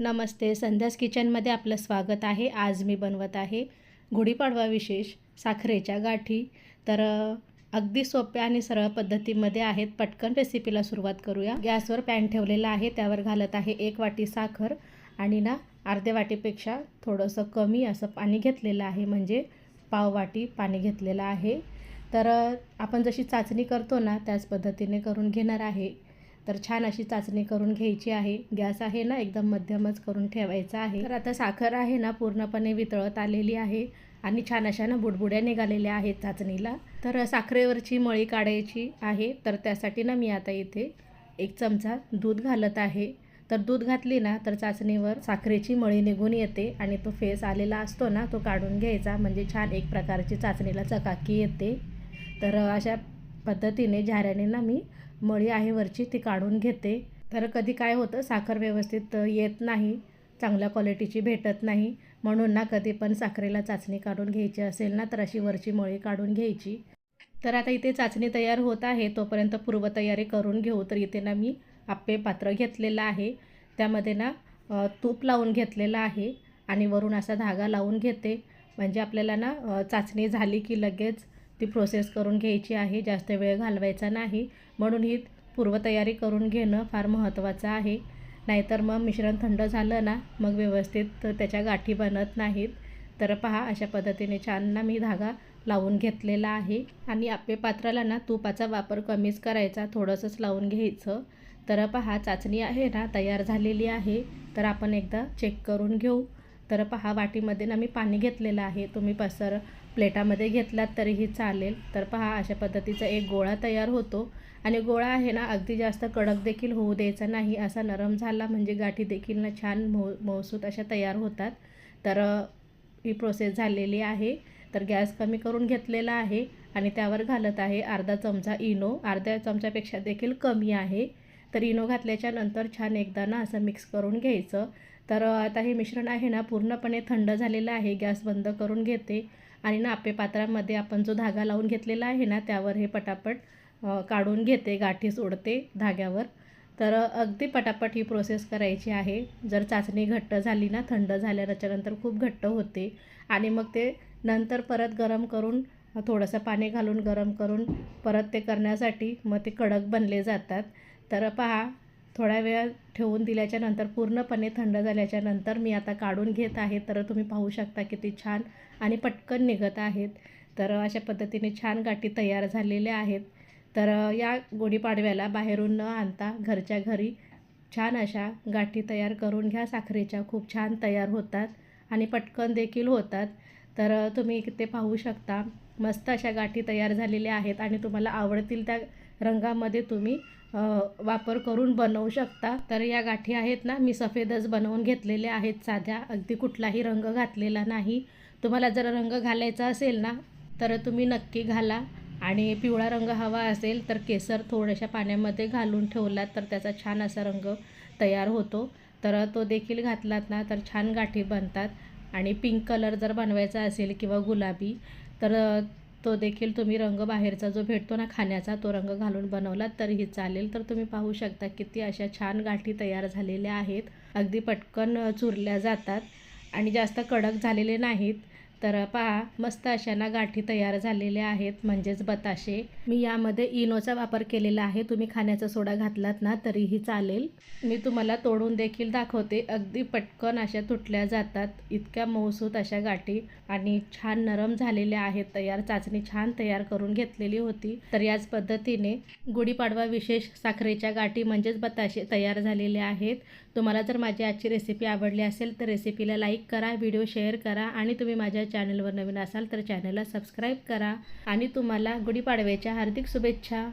नमस्ते. संध्यास किचनमध्ये आपलं स्वागत आहे. आज मी बनवत आहे गुढीपाडवा विशेष साखरेच्या गाठी. तर अगदी सोप्या आणि सरळ पद्धतीमध्ये आहेत. पटकन रेसिपीला सुरुवात करूया. गॅसवर पॅन ठेवलेला आहे. त्यावर घालत आहे एक वाटी साखर आणि ना अर्ध्या वाटीपेक्षा थोडंसं कमी असं पाणी घेतलेलं आहे. म्हणजे पाव वाटी पाणी घेतलेलं आहे. तर आपण जशी चाचणी करतो ना त्याच पद्धतीने करून घेणार आहे. तर छान अशी चाचणी करून घ्यायची आहे. गॅस आहे ना एकदम मध्यमच करून ठेवायचा आहे. तर आता साखर आहे ना पूर्णपणे वितळत आलेली आहे आणि छान अशा ना बुडबुड्या निघालेल्या आहेत चाचणीला. तर साखरेवरची मळी काढायची आहे. तर त्यासाठी ना मी आता इथे एक चमचा दूध घालत आहे. तर दूध घातली ना तर चाचणीवर साखरेची मळी निघून येते आणि तो फेस आलेला असतो ना तो काढून घ्यायचा. म्हणजे छान एक प्रकारची चाचणीला चकाकी येते. तर अशा पद्धतीने झाऱ्याने ना मी मळी आहे वरची ती काढून घेते. तर कधी काय होतं साखर व्यवस्थित येत नाही चांगल्या क्वालिटीची भेटत नाही. म्हणून ना कधी पण साखरेला चाचणी काढून घ्यायची असेल ना तर अशी वरची मळी काढून घ्यायची. तर आता इथे चाचणी तयार होत आहे तोपर्यंत पूर्वतयारी करून घेऊ. तर इथे ना मी आप्पे पात्र घेतलेलं आहे. त्यामध्ये ना तूप लावून घेतलेलं आहे आणि वरून असा धागा लावून घेते. म्हणजे आपल्याला ना चाचणी झाली की लगेच ती प्रोसेस करून घ्यायची आहे. जास्त वेळ घालवायचा नाही. म्हणून ही पूर्वतयारी करून घेणं फार महत्त्वाचं आहे. नाहीतर मग मिश्रण थंड झालं ना मग व्यवस्थित त्याच्या गाठी बनत नाहीत. तर पहा अशा पद्धतीने छान ना मी धागा लावून घेतलेला आहे. आणि आप्पे पात्राला ना तुपाचा वापर कमीच करायचा थोडंसंच लावून घ्यायचं. तर पहा चाचणी आहे ना तयार झालेली आहे. तर आपण एकदा चेक करून घेऊ. तर पहा वाटीमध्ये ना मी पाणी घेतलेलं आहे. तुम्ही पसर प्लेटामध्ये घेतलात तरीही चालेल. तर पहा अशा पद्धतीचा एक गोळा तयार होतो. आणि गोळा आहे ना अगदी जास्त कडक देखील होऊ द्यायचा नाही असा नरम झाला म्हणजे गाठी देखील ना छान मऊ मऊसूत अशा तयार होतात. तर ही प्रोसेस झालेली आहे. तर गॅस कमी करून घेतलेला आहे आणि त्यावर घालत आहे अर्धा चमचा इनो. अर्ध्या चमच्यापेक्षा देखील कमी आहे. तर इनो घातल्याच्या नंतर छान एकदा ना असं मिक्स करून घ्यायचं. तर आता हे मिश्रण आहे ना पूर्णपणे थंड झालेलं आहे. गॅस बंद करून घेते. आणि नापे पात्रामध्ये आपण जो धागा लावून घेतलेला आहे ना त्यावर हे पटापट काढून घेते गाठी सोडते धाग्यावर. तर अगदी पटापट ही प्रोसेस करायची आहे. जर चाचणी घट्ट झाली ना थंड झाल्याच्यानंतर खूप घट्ट होते. आणि मग ते नंतर परत गरम करून थोडंसं पाणी घालून गरम करून परत ते करण्यासाठी मग ते कडक बनले जातात. तर पहा थोड्या वेळ ठेवून दिल्याच्यानंतर पूर्णपणे थंड झाल्याच्यानंतर मी आता काढून घेत आहे. तर तुम्ही पाहू शकता किती छान आणि पटकन निघत आहेत. तर अशा पद्धतीने छान गाठी तयार झालेल्या आहेत. तर या गुढीपाडव्याला बाहेरून न आणता घरच्या घरी छान अशा गाठी तयार करून घ्या. साखरेच्या खूप छान तयार होतात आणि पटकन देखील होतात. तर तुम्ही ते पाहू शकता मस्त अशा गाठी तयार झालेल्या आहेत आणि तुम्हाला आवडतील त्या रंगामध्ये तुम्ही वापर करून बनवू शकता. तर या गाठी आहेत ना मी सफेदच बनवून घेतलेल्या आहेत साध्या. अगदी कुठलाही रंग घातलेला नाही. तुम्हाला जर रंग घालायचा असेल ना तर तुम्ही नक्की घाला. आणि पिवळा रंग हवा असेल तर केसर थोड्याशा पाण्यामध्ये घालून ठेवलात तर त्याचा छान असा रंग तयार होतो. तर तो देखील घातलात ना तर छान गाठी बनतात. आणि पिंक कलर जर बनवायचा असेल किंवा गुलाबी तर तो देखील तुम्ही रंग बाहेरचा जो भेटतो ना खाण्याचा तो रंग घालून बनवलात तरीही चालेल. तर तुम्ही पाहू शकता किती अशा छान गाठी तयार झालेल्या आहेत. अगदी पटकन चुरल्या जातात आणि जास्त कडक झालेले नाहीत. तर पहा मस्त अशा ना गाठी तयार झालेल्या आहेत म्हणजेच बताशे. मी यामध्ये इनोचा वापर केलेला आहे. तुम्ही खाण्याचा सोडा घातलात ना तरीही चालेल. मी तुम्हाला तोडून देखील दाखवते. अगदी पटकन अशा तुटल्या जातात. इतक्या मऊसूत अशा गाठी आणि छान नरम झालेल्या आहेत. तयार चाचणी छान तयार करून घेतलेली होती. तर याच पद्धतीने गुढीपाडवा विशेष साखरेच्या गाठी म्हणजेच बताशे तयार झालेले आहेत. तुम्हाला जर माझी आजची रेसिपी आवडली असेल तर रेसिपीला लाईक करा व्हिडिओ शेअर करा आणि तुम्ही माझ्या माझ्या चॅनलवर नवीन असाल तर चॅनलला सबस्क्राईब करा. आणि तुम्हाला गुढीपाडव्याच्या हार्दिक शुभेच्छा.